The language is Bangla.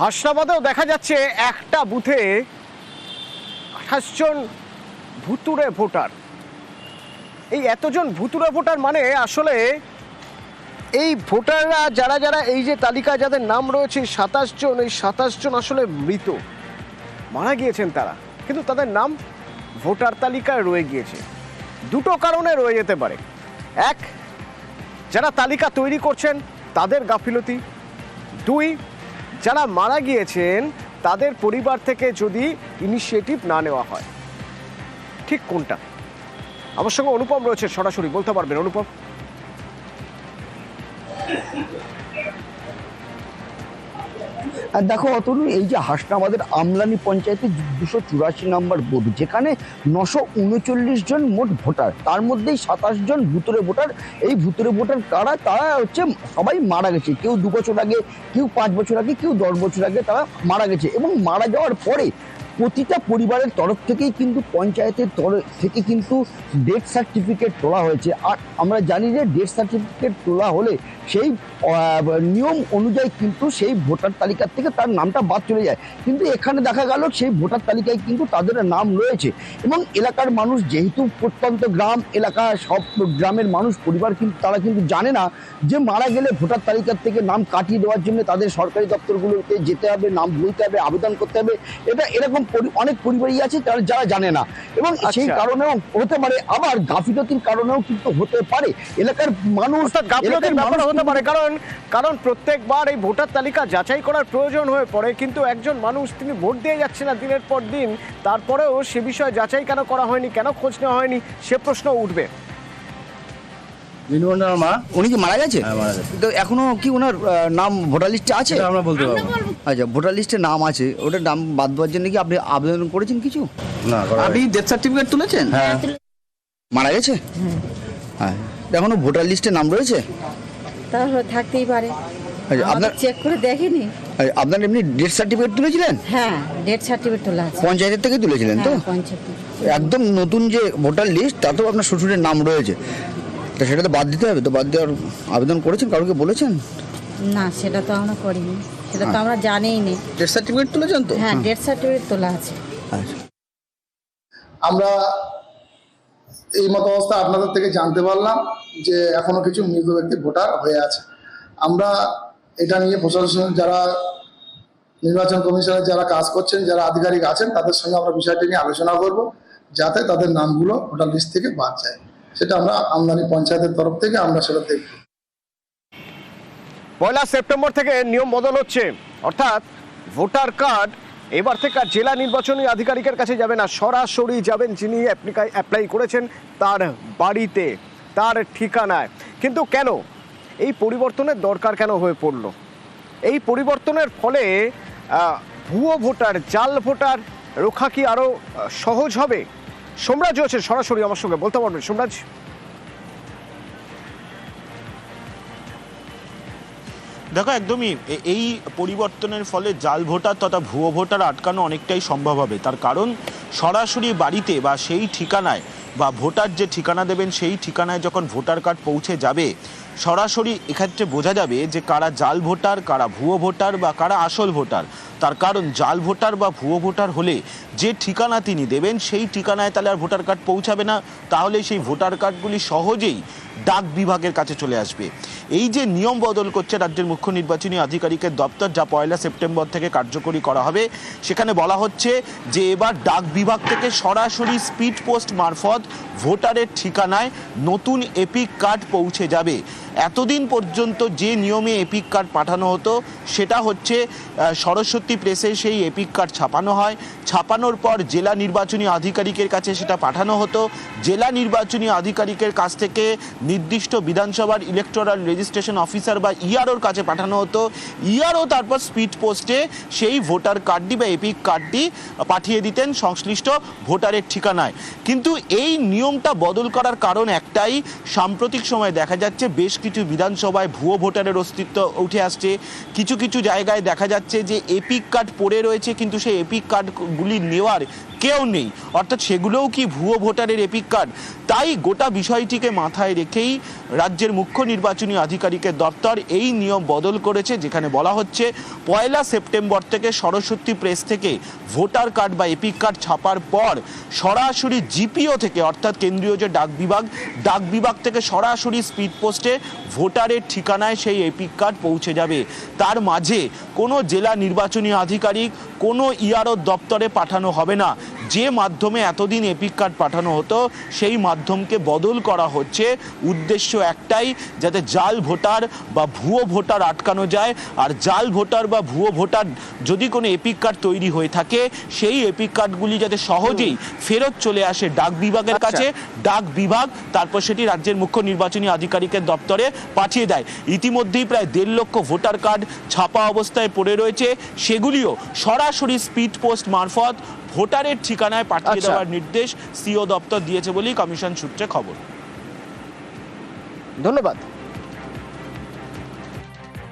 হাসনাবাদেও দেখা যাচ্ছে একটা বুথে আঠাশ জন ভুতুরে ভোটার। এই এতজন ভুতুরে ভোটার মানে আসলে এই ভোটাররা যারা যারা এই যে তালিকা যাদের নাম রয়েছে, সাতাশ জন, এই সাতাশ জন আসলে মৃত। মারা গিয়েছেন তারা, কিন্তু তাদের নাম ভোটার তালিকায় রয়ে গিয়েছে। দুটো কারণে রয়ে যেতে পারে। এক, যারা তালিকা তৈরি করছেন, তাদের গাফিলতি। দুই যারা মারা গিয়েছেন, তাদের পরিবার থেকে যদি ইনিশিয়েটিভ না নেওয়া হয়, ঠিক কোনটা? আমার সঙ্গে অনুপম রয়েছে, সরাসরি বলতে পারবেন অনুপম? আর দেখো অতনু, এই যে হাসনাবাদের আমলানি পঞ্চায়েতে দুশো চুরাশি নম্বর বুথ, যেখানে নশো উনচল্লিশ জন মোট ভোটার, তার মধ্যেই সাতাশ জন ভুতুরে ভোটার। এই ভুতুরে ভোটার কারা? তারা হচ্ছে সবাই মারা গেছে। কেউ দু বছর আগে, কেউ পাঁচ বছর আগে, কেউ দশ বছর আগে তারা মারা গেছে। এবং মারা যাওয়ার পরে প্রতিটা পরিবারের তরফ থেকেই কিন্তু পঞ্চায়েতের তরফ থেকে কিন্তু ডেথ সার্টিফিকেট তোলা হয়েছে। আর আমরা জানি যে ডেথ সার্টিফিকেট তোলা হলে সেই নিয়ম অনুযায়ী কিন্তু সেই ভোটার তালিকার থেকে তার নামটা বাদ চলে যায়। কিন্তু এখানে দেখা গেল সেই ভোটার তালিকায় কিন্তু তাদের নাম রয়েছে। এবং এলাকার মানুষ যেহেতু প্রত্যন্ত গ্রাম এলাকা সব গ্রামের মানুষ, পরিবার কিন্তু, তারা কিন্তু জানে না যে মারা গেলে ভোটার তালিকার থেকে নাম কাটিয়ে দেওয়ার জন্য তাদের সরকারি দপ্তরগুলোতে যেতে হবে, নাম বলতে হবে, আবেদন করতে হবে। এটা এরকম অনেক পরিবারই আছে যারা যারা জানে না। এবং সেই আচ্ছা। কারণেও হতে পারে আবার গাফিলতির কারণেও কিন্তু হতে পারে। এলাকার মানুষ গাফিলতির ব্যাপার হতে পারে কারণ কারণ প্রত্যেকবার এই ভোটার তালিকা যাচাই করার প্রয়োজন হয়ে পড়ে কিন্তু একজন মানুষ তিনি ভোট দিয়ে যাচ্ছে না দিনের পর দিন তারপরেও সে বিষয়ে যাচাই কেন করা হয়নি কেন খোঁজ নেওয়া হয়নি সে প্রশ্ন উঠবে। মিনু মন্ডল মা? উনি কি মারা গেছে? হ্যাঁ, মারা গেছে। তো এখনও কি ওনার নাম ভোটার লিস্টে আছে? আমরা বলতে পারব আচ্ছা ভোটার লিস্টে নাম আছে। ওটার নাম বাদ দেওয়ার জন্য কি আপনি আবেদন করেছেন কিছু? না আপনি ডেথ সার্টিফিকেট তুলেছেন? হ্যাঁ। মারা গেছে? হ্যাঁ। এখনও ভোটার লিস্টে নাম রয়েছে? তাহলে থাকতেই পারে। আচ্ছা, আপনার চেক করে দেখেনি। আচ্ছা, আপনার এমনি ডেথ সার্টিফিকেট তুলেছিলেন? হ্যাঁ ডেথ সার্টিফিকেট তোলা আছে। পঞ্চায়েতের থেকে তুলেছিলেন তো? হ্যাঁ একদম নতুন যে ভোটার লিস্ট তাতেও আপনার শ্বশুরের নাম রয়েছে। তো সেটা তো বাদ দিতে হবে তো বাদ দেওয়ার আবেদন করেছেন? কাউকে বলেছেন? না সেটা তো আমরা করিনি। সেটা তো আমরা জানিই নি ডেথ সার্টিফিকেট তুলেছেন তো? হ্যাঁ ডেথ সার্টিফিকেট তোলা আছে। আচ্ছা। আমরা এই মতো অবস্থা আপনাদের থেকে জানতে পারলাম যে এখনও কিছু মৃত ব্যক্তি ভোটার হয়ে আছে। আমরা এটা নিয়ে প্রশাসন যারা নির্বাচন কমিশনের যারা কাজ করছেন যারা আধিকারিক আছেন তাদের সঙ্গে আমরা বিষয়টি নিয়ে আলোচনা করব যাতে তাদের নামগুলো ভোটার লিস্ট থেকে বাদ যায়। সেটা আমরা আমদানি পঞ্চায়েতের তরফ থেকে আমরা সেটা দেখব। পয়লা সেপ্টেম্বর থেকে নিয়ম বদল হচ্ছে। অর্থাৎ ভোটার কার্ড এবার থেকে আর জেলা নির্বাচনী আধিকারিকের কাছে যাবে না, সরাসরি যাবেন যিনি অ্যাপ্লাই করেছেন তার বাড়িতে, তার ঠিকানায়। কিন্তু কেন? এই পরিবর্তনের দরকার কেন হয়ে পড়ল? এই পরিবর্তনের ফলে ভুয়ো ভোটার, জাল ভোটার রক্ষা কি আরও সহজ হবে? সোমরাজ আছে সরাসরি আমার সঙ্গে, বলতে পারবেন? সোমরাজ? দেখো, একদমই এই পরিবর্তনের ফলে জাল ভোটার তথা ভুয়ো ভোটার আটকানো অনেকটাই সম্ভব হবে। তার কারণ, সরাসরি বাড়িতে বা সেই ঠিকানায় বা ভোটার যে ঠিকানা দেবেন, সেই ঠিকানায় যখন ভোটার কার্ড পৌঁছে যাবে সরাসরি এক্ষেত্রে বোঝা যাবে যে কারা জাল ভোটার, কারা ভুয়ো ভোটার বা কারা আসল ভোটার। তার কারণ জাল ভোটার বা ভুয়ো ভোটার হলে যে ঠিকানা তিনি দেবেন, সেই ঠিকানায় তাহলে আর ভোটার কার্ড পৌঁছাবে না। তাহলে সেই ভোটার কার্ডগুলি সহজেই ডাক বিভাগের কাছে চলে আসবে। এই যে নিয়ম বদল করছে রাজ্যের মুখ্য নির্বাচনী আধিকারিকের দপ্তর, যা পয়লা সেপ্টেম্বর থেকে কার্যকরী করা হবে, সেখানে বলা হচ্ছে যে এবার ডাক বিভাগ থেকে সরাসরি স্পিড পোস্ট মারফত ভোটারের ঠিকানায় নতুন এপিক কার্ড পৌঁছে যাবে। এতদিন পর্যন্ত যে নিয়মে এপিক কার্ড পাঠানো হতো, সেটা হচ্ছে সরস্বতী প্রেসে সেই এপিক কার্ড ছাপানো হয়। ছাপানোর পর জেলা নির্বাচনী আধিকারিকের কাছে সেটা পাঠানো হতো। জেলা নির্বাচনী আধিকারিকের কাছ থেকে নির্দিষ্ট বিধানসভার ইলেকটোরাল রেজিস্ট্রেশন অফিসার বা ইআরওর কাছে পাঠানো হতো। ইআরও তারপর স্পিড পোস্টে সেই ভোটার কার্ডটি বা এপিক কার্ডটি পাঠিয়ে দিতেন সংশ্লিষ্ট ভোটারের ঠিকানায়। কিন্তু এই নিয়মটা বদল করার কারণ একটাই, সাম্প্রতিক সময় দেখা যাচ্ছে বেশ কিছু বিধানসভায় ভুয়ো ভোটারের অস্তিত্ব উঠে আসছে। কিছু কিছু জায়গায় দেখা যাচ্ছে যে এপিক কার্ড পড়ে রয়েছে, কিন্তু সেই এপিক কার্ডগুলি নেওয়ার কেউ নেই। অর্থাৎ সেগুলোও কি ভুয়ো ভোটারের এপিক কার্ড তাই গোটা বিষয়টিকে মাথায় রেখেই রাজ্যের মুখ্য নির্বাচনী আধিকারিকের দপ্তর এই নিয়ম বদল করেছে, যেখানে বলা হচ্ছে পয়লা সেপ্টেম্বর থেকে সরস্বতী প্রেস থেকে ভোটার কার্ড বা এপিক কার্ড ছাপার পর সরাসরি জিপিও থেকে, অর্থাৎ কেন্দ্রীয় যে ডাক বিভাগ ডাক বিভাগ থেকে সরাসরি স্পিড পোস্টে ভোটারের ঠিকানায় সেই এপিক কার্ড পৌঁছে যাবে। তার মাঝে কোনো জেলা নির্বাচনী আধিকারিক কোনো ইয়ারো দপ্তরে পাঠানো হবে না। যে মাধ্যমে এতদিন এপিক কার্ড পাঠানো হতো সেই মাধ্যমকে বদল করা হচ্ছে। উদ্দেশ্য একটাই যাতে জাল ভোটার বা ভুয়ো ভোটার আটকানো যায়। আর জাল ভোটার বা ভুয়ো ভোটার যদি কোনো এপিক কার্ড তৈরি হয়ে থাকে সেই এপিক কার্ডগুলি যাতে সহজেই ফেরত চলে আসে ডাক বিভাগের আচ্ছা। কাছে ডাক বিভাগ তারপর সেটি রাজ্যের মুখ্য নির্বাচনী আধিকারিকের দপ্তরে পাঠিয়ে দেয়। ইতিমধ্যেই প্রায় দেড় লক্ষ ভোটার কার্ড ছাপা অবস্থায় পড়ে রয়েছে। সেগুলিও সরাসরি স্পিড পোস্ট মারফত ভোটারের ঠিকানায় পাঠিয়ে আচ্ছা। দেওয়ার নির্দেশ সিও দপ্তর দিয়েছে বলেই কমিশন সূত্রে খবর ধন্যবাদ